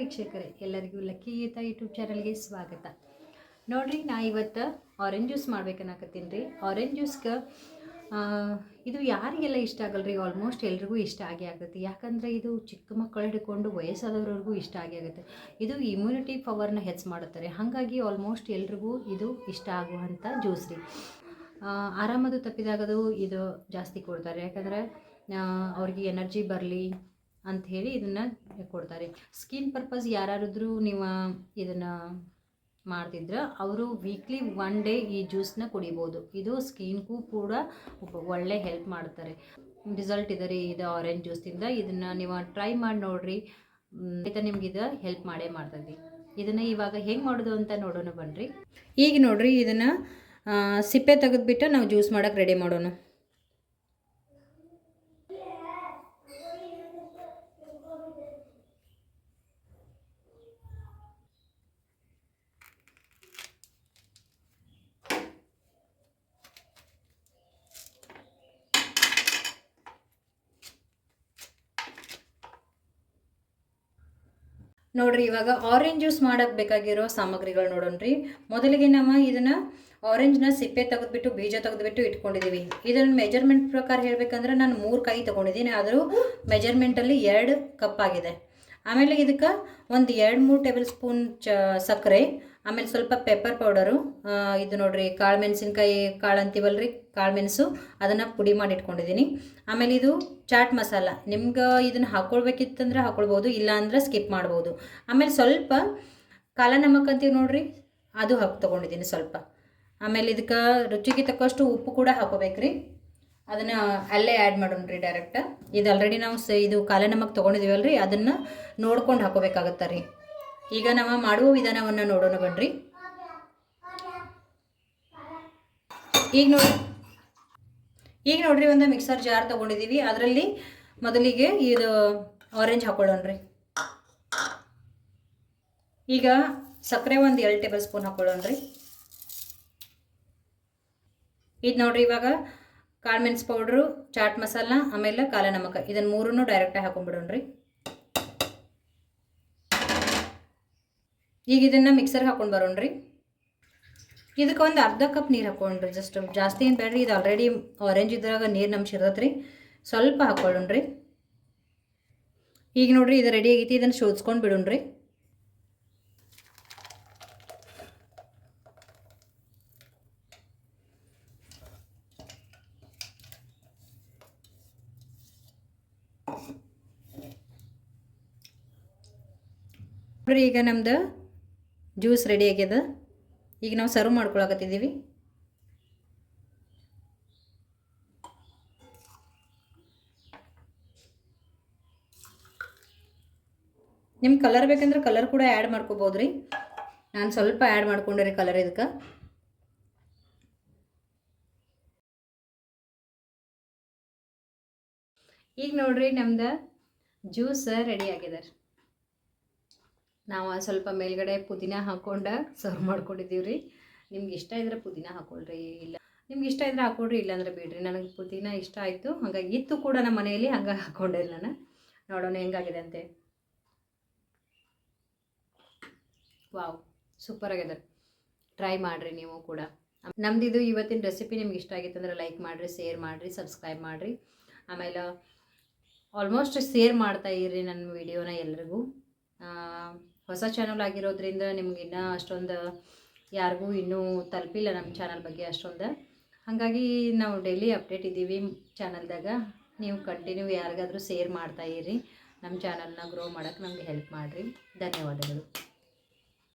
ವೀಕ್ಷಕರೇ, ಎಲ್ಲರಿಗೂ lucky Geetha YouTube ಚಾನಲ್ಗೆ ಸ್ವಾಗತ. ನೋಡ್ರಿ, ನಾ ಇವತ್ತು ಆರೆಂಜ್ ಜ್ಯೂಸ್ ಮಾಡ್ಬೇಕನ್ನಕತ್ತೀನಿ ರೀ. ಆರೆಂಜ್ ಜ್ಯೂಸ್ಗೆ ಇದು ಯಾರಿಗೆಲ್ಲ ಇಷ್ಟ ಆಗಲ್ಲ ರೀ ಆಲ್ಮೋಸ್ಟ್ ಎಲ್ರಿಗೂ ಇಷ್ಟ ಆಗೇ ಆಗುತ್ತೆ. ಯಾಕಂದರೆ ಇದು ಚಿಕ್ಕ ಮಕ್ಕಳು ಹಿಡ್ಕೊಂಡು ವಯಸ್ಸಾದವ್ರವ್ರಿಗೂ ಇಷ್ಟ ಆಗೇ ಆಗುತ್ತೆ. ಇದು ಇಮ್ಯುನಿಟಿ ಪವರ್ನ ಹೆಚ್ಚು ಮಾಡುತ್ತಾರೆ. ಹಾಗಾಗಿ ಆಲ್ಮೋಸ್ಟ್ ಎಲ್ರಿಗೂ ಇದು ಇಷ್ಟ ಆಗುವಂಥ ಜ್ಯೂಸ್ ರೀ. ಆರಾಮದು ತಪ್ಪಿದಾಗದು ಇದು ಜಾಸ್ತಿ ಕೊಡ್ತಾರೆ. ಯಾಕಂದರೆ ಅವ್ರಿಗೆ ಎನರ್ಜಿ ಬರಲಿ ಅಂತ ಹೇಳಿ ಇದನ್ನು ಕೊಡ್ತಾರೆ ಸ್ಕಿನ್ ಪರ್ಪಸ್ ಯಾರಾದ್ರೂ ನೀವು ಇದನ್ನು ಮಾಡ್ತಿದ್ರೆ ಅವರು ವೀಕ್ಲಿ ಒನ್ ಡೇ ಈ ಜ್ಯೂಸ್ನ ಕುಡಿಬೋದು. ಇದು ಸ್ಕಿನ್ಗೂ ಕೂಡ ಒಳ್ಳೆ ಹೆಲ್ಪ್ ಮಾಡ್ತಾರೆ. ರಿಸಲ್ಟ್ ಇದೆ ರೀ ಇದು ಆರೆಂಜ್ ಜ್ಯೂಸಿಂದ ಇದನ್ನು ನೀವು ಟ್ರೈ ಮಾಡಿ ನೋಡಿರಿ. ಇದು ನಿಮ್ಗೆ ಇದು ಹೆಲ್ಪ್ ಮಾಡೇ ಮಾಡ್ತದೆ ಇದನ್ನು ಇವಾಗ ಹೆಂಗೆ ಮಾಡೋದು ಅಂತ ನೋಡೋಣ ಬನ್ನಿರಿ ಈಗ ನೋಡಿರಿ ಇದನ್ನು ಸಿಪ್ಪೆ ತೆಗೆದುಬಿಟ್ಟು ನಾವು ಜ್ಯೂಸ್ ಮಾಡೋಕೆ ರೆಡಿ ಮಾಡೋಣ. ನೋಡ್ರಿ, ಇವಾಗ ಆರೆಂಜ್ ಜ್ಯೂಸ್ ಮಾಡಕ್ಕೆ ಬೇಕಾಗಿರೋ ಸಾಮಗ್ರಿಗಳು ನೋಡೋಣ್ರಿ. ಮೊದಲಿಗೆ ನಾವು ಇದನ್ನ ಆರೆಂಜ್ನ ಸಿಪ್ಪೆ ತೆಗೆದ್ಬಿಟ್ಟು, ಬೀಜ ತೆಗೆದ್ಬಿಟ್ಟು ಇಟ್ಕೊಂಡಿದ್ದೀವಿ ಇದನ್ನ ಮೆಜರ್ಮೆಂಟ್ ಪ್ರಕಾರ ಹೇಳ್ಬೇಕಂದ್ರೆ ನಾನು ಮೂರು ಕೈ ತೊಗೊಂಡಿದ್ದೀನಿ, ಆದರೂ ಮೆಜರ್ಮೆಂಟಲ್ಲಿ ಎರಡು ಕಪ್ ಆಗಿದೆ. ಆಮೇಲೆ ಇದಕ್ಕೆ ಒಂದು ಎರಡು ಮೂರು ಟೇಬಲ್ ಸ್ಪೂನ್ ಚ ಸಕ್ಕರೆ ಆಮೇಲೆ ಸ್ವಲ್ಪ ಪೆಪ್ಪರ್ ಪೌಡರು ಇದು ನೋಡಿರಿ ಕಾಳು ಮೆಣಸಿನ್ಕಾಯಿ ಕಾಳು ಅಂತೀವಲ್ರಿ, ಕಾಳು ಮೆಣಸು, ಅದನ್ನು ಪುಡಿ ಮಾಡಿ ಇಟ್ಕೊಂಡಿದ್ದೀನಿ. ಆಮೇಲೆ ಇದು ಚಾಟ್ ಮಸಾಲ, ನಿಮ್ಗೆ ಇದನ್ನು ಹಾಕ್ಕೊಳ್ಬೇಕಿತ್ತಂದ್ರೆ ಹಾಕ್ಕೊಳ್ಬೋದು ಇಲ್ಲ ಅಂದ್ರೆ ಸ್ಕಿಪ್ ಮಾಡ್ಬೋದು. ಆಮೇಲೆ ಸ್ವಲ್ಪ ಕಾಲ ನಮಕ್ ಅಂತೀವಿ ನೋಡಿರಿ, ಅದು ಹಾಕಿ ತೊಗೊಂಡಿದ್ದೀನಿ ಸ್ವಲ್ಪ. ಆಮೇಲೆ ಇದಕ್ಕೆ ರುಚಿಗೆ ತಕ್ಕಷ್ಟು ಉಪ್ಪು ಕೂಡ ಹಾಕೋಬೇಕ್ರಿ. ಅದನ್ನು ಅಲ್ಲೇ ಆ್ಯಡ್ ರೀ ಡೈರೆಕ್ಟ್ ಇದು ಆಲ್ರೆಡಿ ನಾವು ಸ, ಇದು ಕಾಲೆ ನಮಕ್ ತೊಗೊಂಡಿದ್ದೀವಲ್ರಿ ಅದನ್ನು ನೋಡ್ಕೊಂಡು ಹಾಕೋಬೇಕಾಗತ್ತೆ ರೀ. ಈಗ ನಾವು ಮಾಡುವ ವಿಧಾನವನ್ನು ನೋಡೋಣ ಬನ್ರಿ. ಈಗ ನೋಡಿ. ಈಗ ನೋಡ್ರಿ ಒಂದು ಮಿಕ್ಸರ್ ಜಾರ್ ತಗೊಂಡಿದ್ದೀವಿ ಅದರಲ್ಲಿ ಮೊದಲಿಗೆ ಇದು ಆರೆಂಜ್ ಹಾಕೊಳ್ಳೋಣ್ರಿ ಈಗ ಸಕ್ಕರೆ ಒಂದು ಎರಡು ಟೇಬಲ್ ಸ್ಪೂನ್ ಹಾಕೊಳ್ಳೋಣ್ರಿ ಇದು ನೋಡ್ರಿ ಇವಾಗ ಕಾಳು ಮೆಣಸು ಪೌಡ್ರು ಚಾಟ್ ಮಸಾಲ ಆಮೇಲೆ ಕಾಲ ನಮಕ ಇದನ್ನು ಮೂರನ್ನು ಡೈರೆಕ್ಟಾಗಿ ಹಾಕೊಂಡ್ಬಿಡೋಣ್ರಿ ಈಗ ಇದನ್ನು ಮಿಕ್ಸರ್ಗೆ ಹಾಕೊಂಡು ಬರೋಣ್ರಿ. ಇದಕ್ಕೆ ಒಂದು ಅರ್ಧ ಕಪ್ ನೀರು ಹಾಕೊಂಡ್ರಿ ಜಸ್ಟ್ ಜಾಸ್ತಿ ಏನು ಬೇಡ್ರಿ ಇದು ಆಲ್ರೆಡಿ ಆರೆಂಜ್ ಇದ್ರಾಗ ನೀರು ನಮ್ಸಿರ್ತೈತೆ ಸ್ವಲ್ಪ ಹಾಕೊಳ್ಳೋಣ್ರಿ. ಈಗ ನೋಡ್ರಿ ಇದು ರೆಡಿ ಆಗೈತಿ, ಇದನ್ನು ಶೋಧಿಸ್ಕೊಂಡು ಬಿಡೋಣ್ರಿ. ನೋಡ್ರಿ ಈಗ ನಮ್ದು ಜ್ಯೂಸ್ ರೆಡಿ ಆಗ್ಯದ. ಈಗ ನಾವು ಸರ್ವ್ ಮಾಡ್ಕೊಳಕತ್ತಿದ್ದೀವಿ. ನಿಮ್ಗೆ ಕಲರ್ ಬೇಕಂದ್ರೆ ಕಲರ್ ಕೂಡ ಆ್ಯಡ್ ಮಾಡ್ಕೋಬೋದು ರೀ ನಾನು ಸ್ವಲ್ಪ ಆ್ಯಡ್ ಮಾಡ್ಕೊಂಡೆ ರೀ ಕಲರ್ ಇದಕ್ಕೆ. ಈಗ ನೋಡ್ರಿ ನಮ್ದು ಜ್ಯೂಸ್ ರೆಡಿ ಆಗಿದೆ ನಾವು ಸ್ವಲ್ಪ ಮೇಲ್ಗಡೆ ಪುದೀನ ಹಾಕ್ಕೊಂಡು ಸರ್ವ್ ಮಾಡ್ಕೊಂಡಿದ್ದೀವಿ ರೀ ನಿಮ್ಗೆ ಇಷ್ಟ ಇದ್ರೆ ಪುದೀನ ಹಾಕೊಳ್ರಿ, ಇಲ್ಲ ನಿಮ್ಗೆ ಇಷ್ಟ ಇದ್ರೆ ಹಾಕೊಳ್ರಿ, ಇಲ್ಲಾಂದ್ರೆ ಬಿಡ್ರಿ. ನನಗೆ ಪುದೀನ ಇಷ್ಟ ಆಯಿತು. ಹಾಗಾಗಿ ಇತ್ತು ಕೂಡ ನಮ್ಮ ಮನೆಯಲ್ಲಿ, ಹಂಗೆ ಹಾಕ್ಕೊಂಡೆ ನಾನು. ನೋಡೋಣ ಹೆಂಗಾಗಿದೆ ಅಂತೆ. ವಾವ್ ಸೂಪರ್ ಆಗಿದೆ. ಟ್ರೈ ಮಾಡಿರಿ ನೀವು ಕೂಡ. ನಮ್ದಿದು ಇವತ್ತಿನ ರೆಸಿಪಿ ನಿಮ್ಗೆ ಇಷ್ಟ ಆಗಿತ್ತು ಅಂದ್ರೆ ಲೈಕ್ ಮಾಡಿರಿ ಶೇರ್ ಮಾಡಿರಿ ಸಬ್ಸ್ಕ್ರೈಬ್ ಮಾಡಿರಿ. ಆಮೇಲೆ ಆಲ್ಮೋಸ್ಟ್ ಶೇರ್ ಮಾಡ್ತಾ ಇರ್ರಿ ನನ್ನ ವಿಡಿಯೋನ ಎಲ್ರಿಗೂ. ಹೊಸ ಚಾನಲ್ ಆಗಿರೋದ್ರಿಂದ ನಿಮ್ಗೆ ಇನ್ನೂ ಅಷ್ಟೊಂದು ಯಾರಿಗೂ ಇನ್ನೂ ತಲುಪಿಲ್ಲ ನಮ್ಮ ಚಾನಲ್ ಬಗ್ಗೆ ಅಷ್ಟೊಂದು. ಹಾಗಾಗಿ ನಾವು ಡೈಲಿ ಅಪ್ಡೇಟ್ ಇದ್ದೀವಿ ಚಾನಲ್ದಾಗ ನೀವು ಕಂಟಿನ್ಯೂ ಯಾರಿಗಾದರೂ ಸೇರ್ ಮಾಡ್ತಾ ಇರಿ. ನಮ್ಮ ಚಾನಲ್ನ ಗ್ರೋ ಮಾಡೋಕ್ಕೆ ನಮಗೆ ಹೆಲ್ಪ್ ಮಾಡಿರಿ. ಧನ್ಯವಾದಗಳು.